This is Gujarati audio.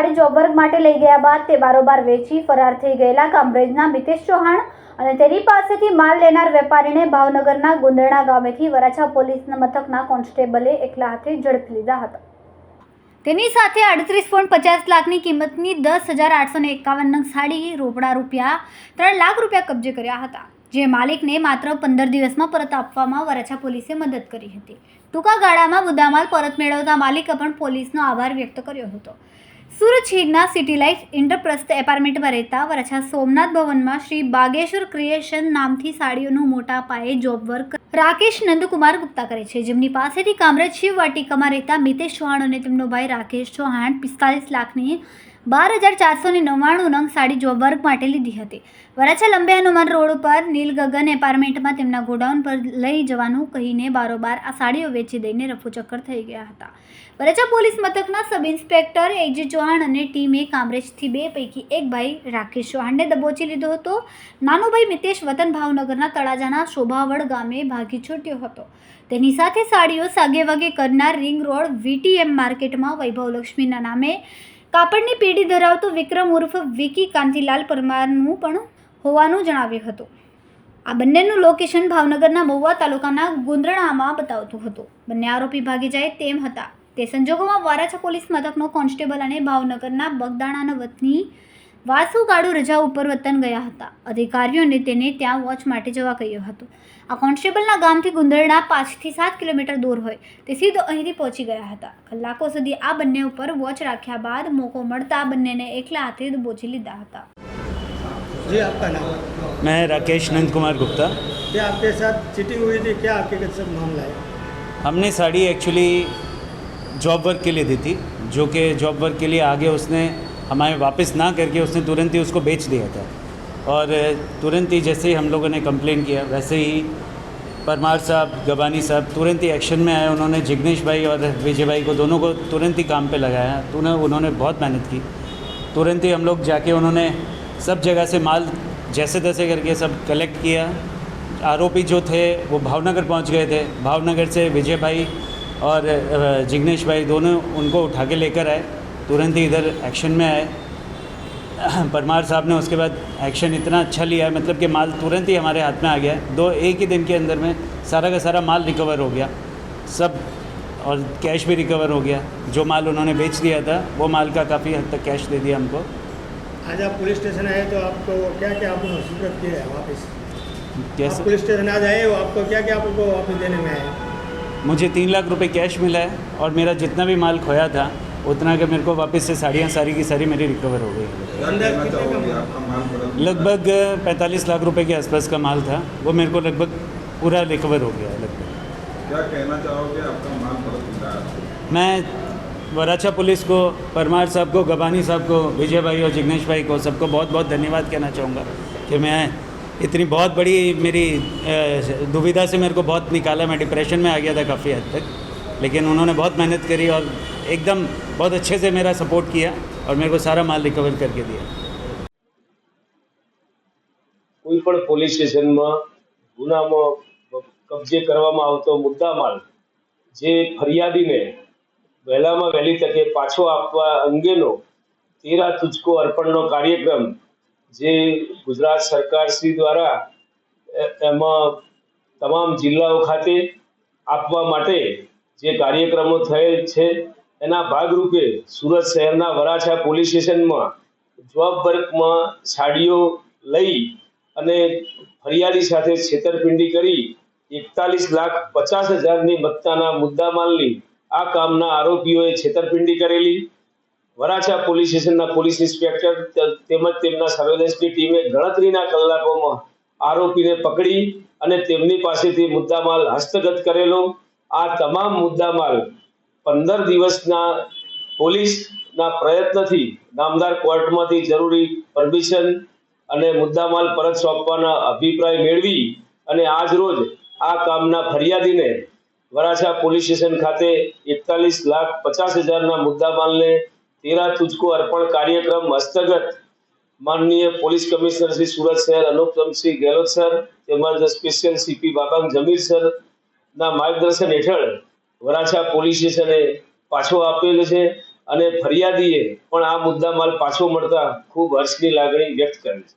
સાડી જોબ વર્ક માટે લઈ ગયા બાદ તે બારોબાર વેચી ફરાર થઈ ગયેલા કામરેજના મિતેશ ચૌહાણ અને તેની પાસેથી માલ લેનાર વેપારીને ભાવનગરના ગુંદરણા ગામેથી વરાછા પોલીસ મથકના કોન્સ્ટેબલે એકલા હાથે ઝડપી લીધા હતા. તેની સાથે અડત્રીસ પોઈન્ટ પચાસ લાખની કિંમતની દસ હજાર આઠસો ને એકાવન સાડી રોકડા રૂપિયા, ત્રણ લાખ રૂપિયા કબજે કર્યા હતા, જે માલિકને માત્ર પંદર દિવસમાં પરત આપવામાં વરાછા પોલીસે મદદ કરી હતી. ટૂંકા ગાળામાં મુદ્દામાલ પરત મેળવતા માલિકે પણ પોલીસનો આભાર વ્યક્ત કર્યો હતો. સુરત શહેરના સિટી લાઇફ ઇન્ટરપ્રસ્થ એપાર્ટમેન્ટમાં રહેતા વરછા સોમનાથ ભવનમાં શ્રી બાગેશ્વર ક્રિએશન નામથી સાડીઓનું મોટા પાયે જોબ વર્ક રાકેશ નંદકુમાર ગુપ્તા કરે છે. જેમની પાસેથી કામરેજ શિવ વાટિકામાં રહેતા મિતેશ ચૌહાણ અને તેમનો ભાઈ રાકેશ ચૌહાણ પિસ્તાલીસ લાખની બાર હજાર ચારસો ને નવ્વાણું નંગ સાડી જોબ વર્ક માટે લીધી હતી. વરાછા લંબે હનુમાન રોડ પર નીલ ગગન એપાર્ટમેન્ટમાં તેમના ગોડાઉન પર લઈ જવાનું કહીને બારોબાર આ સાડીઓ વેચી દઈને રફુચક્કર થઈ ગયા હતા. વરાછા પોલીસ મથકના સબ ઇન્સ્પેક્ટર એજી ચૌહાણ અને ટીમે કામરેજથી બે પૈકી એક ભાઈ રાકેશ ચૌહાણને દબોચી લીધો હતો. નાનો ભાઈ મિતેશ વતન ભાવનગરના તળાજાના શોભાવડ ગામે ભાગી છૂટ્યો હતો. તેની સાથે સાડીઓ સાગે વાગે કરનાર રિંગ રોડ વીટીએમ માર્કેટમાં વૈભવ લક્ષ્મીના નામે કાપડની પેઢી ધરાવતો વિક્રમ ઉર્ફ વિકી કાંતિલાલ પરમારનું પણ હોવાનું જણાવ્યું હતું. આ બંનેનું લોકેશન ભાવનગરના મહુવા તાલુકાના ગુંદરણામાં બતાવતું હતું. બંને આરોપી ભાગી જાય તેમ હતા. તે સંજોગોમાં વારાછા પોલીસ મથકનો કોન્સ્ટેબલ અને ભાવનગરના બગદાણાના વતની વાસુ ગાડુ રજા ઉપર વતન ગયા હતા અધિકારીઓને તેને ત્યાં વોચ માટે જવા કહ્યું હતું આ કોન્સ્ટેબલના ગામથી ગુંદરણા પાંચથી સાત કિલોમીટર દૂર હોય તે સીધો અહીંથી પહોંચી ગયા હતા કલાકો સુધી આ બંને ઉપર વોચ રાખ્યા બાદ મોકો મળતા બંનેને એકલા હાથે દબોચી લીધા હતા जी आपका नाम मैं राकेश नंद कुमार गुप्ता क्या आपके साथ चीटिंग हुई थी क्या हकीकत से मामला है हमने साड़ी एक्चुअली जॉब वर्क के लिए दी थी जो कि जॉब वर्क के लिए आगे उसने हमारे वापस ना करके उसने तुरंत ही उसको बेच दिया था। और तुरंत ही जैसे ही हम लोगों ने कंप्लेन किया, वैसे ही परमार साहब, गबानी साहब तुरंत ही एक्शन में आए, उन्होंने जिग्नेश भाई और विजय भाई को दोनों को तुरंत ही काम पे लगाया। तो उन्हें उन्होंने बहुत मेहनत की। तुरंत ही हम लोग जाके उन्होंने सब जगह से माल जैसे तैसे करके सब कलेक्ट किया। आरोपी जो थे, वो भावनगर पहुँच गए थे। भावनगर से विजय भाई और जिग्नेश भाई दोनों उनको उठा के लेकर आए। तुरंत ही इधर एक्शन में आए। परमार साहब ने उसके बाद एक्शन इतना अच्छा लिया है मतलब कि माल तुरंत ही हमारे हाथ में आ गया। है दो एक ही दिन के अंदर में सारा का सारा माल रिकवर हो गया। सब और कैश भी रिकवर हो गया। जो माल उन्होंने बेच दिया था वो माल का काफ़ी हद तक कैश दे दिया हमको। आज आप पुलिस स्टेशन आए तो आपको क्या क्या आपको सुप्रत किया है वापस? कैसे पुलिस स्टेशन आज आए हो आपको क्या क्या आपको वापस देने में आए? मुझे तीन लाख रुपए कैश मिला है और मेरा जितना भी माल खोया था उतना का मेरे को वापस से साड़ियाँ सारी की सारी मेरी रिकवर हो गई? लगभग पैंतालीस लाख रुपए के आसपास का माल था वो मेरे को लगभग पूरा रिकवर हो गया लगभग क्या कहना चाहोगे आपका माल? मैं वराछा पुलिस को परमार साहब को गबानी साहब को विजय भाई और जिग्नेश भाई को सबको बहुत बहुत धन्यवाद कहना चाहूँगा कि मैं इतनी बहुत बड़ी मेरी दुविधा से मेरे को बहुत निकाला मैं डिप्रेशन में आ गया था काफ़ी हद तक लेकिन उन्होंने बहुत मेहनत करी और एकदम बहुत अच्छे से मेरा सपोर्ट किया और मेरे को सारा माल रिकवर करके दिया કોઈ પણ પોલીસ સ્ટેશનમાં ગુનામાં કબજે કરવામાં આવતો મુદ્દામાલ જે ફરિયાદીને વહેલામાં વહેલી તકે પાછો આપવા અંગેનો તેરા તુચકો અર્પણનો કાર્યક્રમ જે ગુજરાત સરકાર શ્રી દ્વારા એ- એમાં તમામ જિલ્લાઓ ખાતે આપવા માટે જે કાર્યક્રમો થયેલ છે એના ભાગરૂપે સુરત શહેરના વરાછા પોલીસ સ્ટેશનમાં જોબ વર્કમાં સાડીઓ લઈ અને ફરિયાદી સાથે છેતરપિંડી કરી એકતાલીસ લાખ પચાસ હજારની મત્તાના મુદ્દામાલની આ કામના આરોપીઓએ છેતરપિંડી કરેલી. વરાછા પોલીસ સ્ટેશનના પોલીસ ઇન્સ્પેક્ટર તેમજ તેમના સર્વેલન્સની ટીમે ગણતરીના કલાકોમાં આરોપીને પકડી અને તેમની પાસેથી મુદ્દામાલ હસ્તગત કરેલો. આ તમામ મુદ્દામાલ પંદર દિવસના પોલીસના પ્રયત્નથી નામદાર કોર્ટમાંથી જરૂરી પરમિશન અને મુદ્દામાલ પરત સોંપવાના અભિપ્રાય મેળવી અને આજ રોજ આ કામના ફરિયાદીને વરાછા પોલીસ સ્ટેશન ખાતે એકતાલીસ લાખ પચાસ હજારના મુદ્દામાલને તેરા તુજકો અર્પણ કાર્યક્રમ હસ્તગત માનનીય પોલીસ કમિશનર શ્રી સુરત શહેર અનુપમસિંહ ગેહલોત સર તેમજ special CP Vabang Zamir sir ના માર્ગદર્શન હેઠળ વરાછા પોલીસ સ્ટેશને પાછો આપેલો છે અને ફરિયાદીએ પણ આ મુદ્દામાલ પાછો મળતા ખૂબ હર્ષની લાગણી વ્યક્ત કરી છે.